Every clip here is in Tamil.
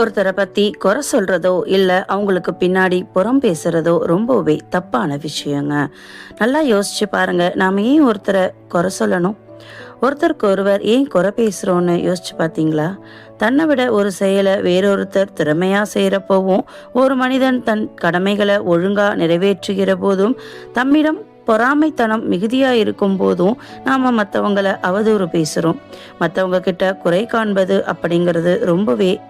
ஒருத்தரை பத்தி குறை சொல்றதோ இல்ல அவங்களுக்கு பின்னாடி புறம் பேசுறதோ ரொம்பவே தப்பான விஷயங்க. நல்லா யோசிச்சு பாருங்க. நாம ஏன் ஒருத்தரை குறை சொல்லணும்? ஒருத்தருக்கு ஒருவர் ஏன் குறை பேசுறோம்னு யோசிச்சு பாத்தீங்களா? தன்னை விட ஒரு செயலை வேறொருத்தர் திறமையா செய்யறப்போவும் ஒரு மனிதன் தன் கடமைகளை ஒழுங்கா நிறைவேற்றுகிற போதும் தம்மிடம் பொறாமைத்தனம் மிகுதியா இருக்கும் போதும் நாம மற்றவங்களை அவதூறு பேசுறோம். மற்றவங்க கிட்ட குறை காண்பது அப்படிங்கிறது ரொம்பவே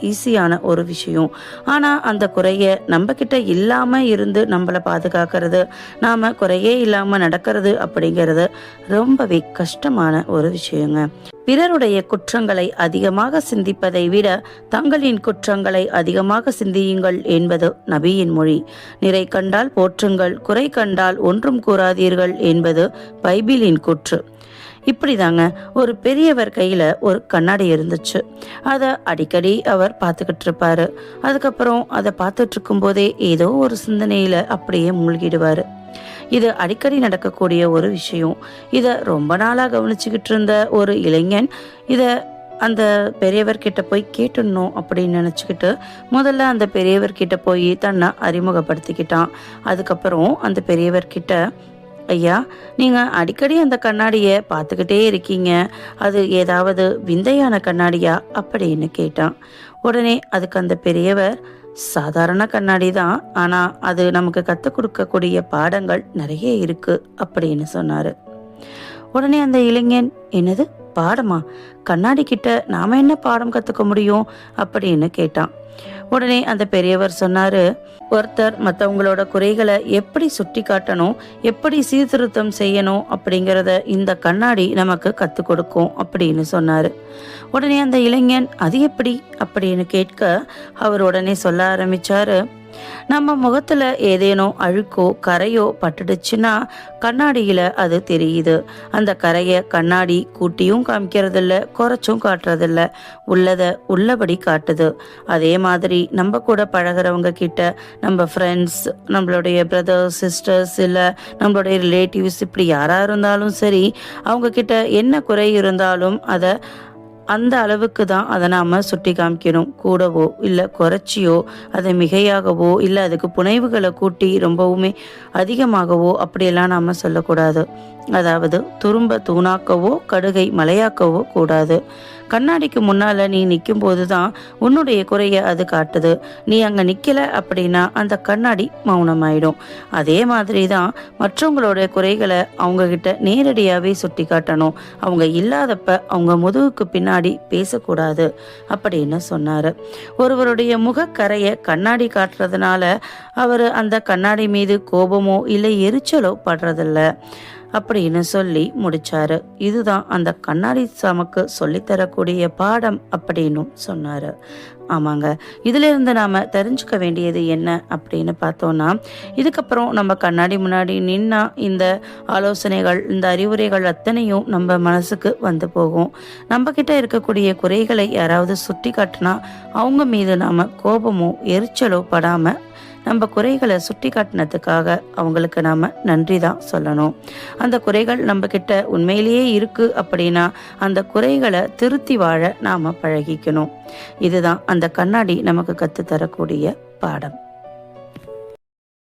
ஈஸியான ஒரு விஷயம். ஆனால் அந்த குறைய நம்மக்கிட்ட இல்லாமல் இருந்து நம்மளை பாதுகாக்கிறது நாம் குறையே இல்லாமல் நடக்கிறது அப்படிங்கிறது ரொம்பவே கஷ்டமான ஒரு விஷயங்க. பிறருடைய குற்றங்களை அதிகமாக சிந்திப்பதை விட தங்களின் குற்றங்களை அதிகமாக சிந்தியுங்கள் என்பது நபியின் மொழி. நிறை கண்டால் போற்றுங்கள் குறை கண்டால் ஒன்றும் கூறாதீர்கள் என்பது பைபிளின் கூற்று. இப்படிதாங்க ஒரு பெரியவர் கையில் ஒரு கண்ணாடி இருந்துச்சு. அதை அடிக்கடி அவர் பார்த்துக்கிட்டு இருப்பாரு. அதுக்கப்புறம் அதை பார்த்துட்டு இருக்கும்போதே ஏதோ ஒரு சிந்தனையில் அப்படியே மூழ்கிடுவார். இது அடிக்கடி நடக்கக்கூடிய ஒரு விஷயம். இதை ரொம்ப நாளாக கவனிச்சுக்கிட்டு இருந்த ஒரு இளைஞன் இதை அந்த பெரியவர்கிட்ட போய் கேட்டுடணும் அப்படின்னு நினச்சிக்கிட்டு முதல்ல அந்த பெரியவர்கிட்ட போய் தன்னை அறிமுகப்படுத்திக்கிட்டான். அதுக்கப்புறம் அந்த பெரியவர்கிட்ட ஐயா நீங்கள் அடிக்கடி அந்த கண்ணாடியை பார்த்துக்கிட்டே இருக்கீங்க. அது ஏதாவது விந்தையான கண்ணாடியா அப்படின்னு கேட்டான். உடனே அதுக்கு அந்த பெரியவர் சாதாரண கண்ணாடி தான் ஆனால் அது நமக்கு கற்றுக் கொடுக்கக்கூடிய பாடங்கள் நிறைய இருக்கு அப்படின்னு சொன்னார். உடனே அந்த இளைஞன் என்னது? பாடமா கண்ணாடி கிட்ட நாம என்ன பாடம் கற்றுக்க முடியும்? அப்படின்னு கேட்டான். உடனே அந்த பெரியவர் சொன்னாரு ஒருத்தர் மற்றவங்களோட குறைகளை எப்படி சுட்டி காட்டணும்? எப்படி சீர்திருத்தம் செய்யணும்? அப்படிங்கிறத இந்த கண்ணாடி நமக்கு கற்றுக் கொடுக்கும் அப்படின்னு சொன்னாரு. உடனே அந்த இளைஞன் அது எப்படி? அப்படின்னு கேட்க அவர் உடனே சொல்ல ஆரம்பிச்சாரு நம்ம முகத்துல ஏதேனும் அழுக்கோ கரையோ பட்டுடுச்சுன்னா கண்ணாடியில அது தெரியுது. அந்த கரையை கண்ணாடி கூட்டியும் காமிக்கிறதில்ல குறைச்சும் காட்டுறதில்ல. உள்ளதை உள்ளபடி காட்டுது. அதே மாதிரி நம்ம கூட பழகிறவங்க கிட்ட நம்ம ஃப்ரெண்ட்ஸ் நம்மளுடைய பிரதர்ஸ் சிஸ்டர்ஸ் இல்லை நம்மளுடைய ரிலேட்டிவ்ஸ் இப்படி யாராக இருந்தாலும் சரி அவங்க கிட்ட என்ன குறை இருந்தாலும் அதை அந்த அளவுக்கு தான் அதை நாம் சுட்டி காமிக்கணும். கூடவோ இல்லை குறைச்சியோ அதை மிகையாகவோ இல்லை அதுக்கு புனைவுகளை கூட்டி ரொம்பவுமே அதிகமாகவோ அப்படியெல்லாம் நாம் சொல்லக்கூடாது. அதாவது துரும்ப தூணாக்கவோ கடுகை மலையாக்கவோ கூடாது. கண்ணாடிக்கு முன்னால நீ நிற்கும் போது தான் உன்னுடைய குறைய அது காட்டுது. நீ அங்கே நிற்கல அப்படின்னா அந்த கண்ணாடி மௌனமாயிடும். அதே மாதிரி தான் மற்றவங்களோட குறைகளை அவங்கக்கிட்ட நேரடியாகவே சுட்டி காட்டணும் அவங்க இல்லாதப்ப அவங்க முதுகுக்கு பின்னாடி பேசக்கூடாது அப்படின்னு சொன்னாரு. ஒருவருடைய முகக்கரையை கண்ணாடி காட்டுறதுனால அவர் அந்த கண்ணாடி மீது கோபமோ இல்லை எரிச்சலோ படுறதில்ல. அப்படின்னு சொல்லி முடிச்சாரு. இதுதான் அந்த கண்ணாடி சமக்கு சொல்லித்தரக்கூடிய பாடம் அப்படின்னும் சொன்னாரு. ஆமாங்க. இதுல இருந்து நாம தெரிஞ்சுக்க வேண்டியது என்ன அப்படின்னு பார்த்தோம்னா இதுக்கப்புறம் நம்ம கண்ணாடி முன்னாடி நின்னா இந்த ஆலோசனைகள் இந்த அறிவுரைகள் அத்தனையும் நம்ம மனசுக்கு வந்து போகும். நம்ம கிட்ட இருக்கக்கூடிய குறைகளை யாராவது சுட்டி காட்டினா அவங்க மீது நாம கோபமோ எரிச்சலோ படாம நம்ம குறைகளை சுட்டி காட்டினதுக்காக அவங்களுக்கு நாம் நன்றி தான் சொல்லணும். அந்த குறைகள் நம்ம கிட்ட உண்மையிலேயே இருக்கு அப்படின்னா அந்த குறைகளை திருத்தி வாழ நாம் பழகிக்கணும். இதுதான் அந்த கண்ணாடி நமக்கு கற்றுத்தரக்கூடிய தரக்கூடிய பாடம்.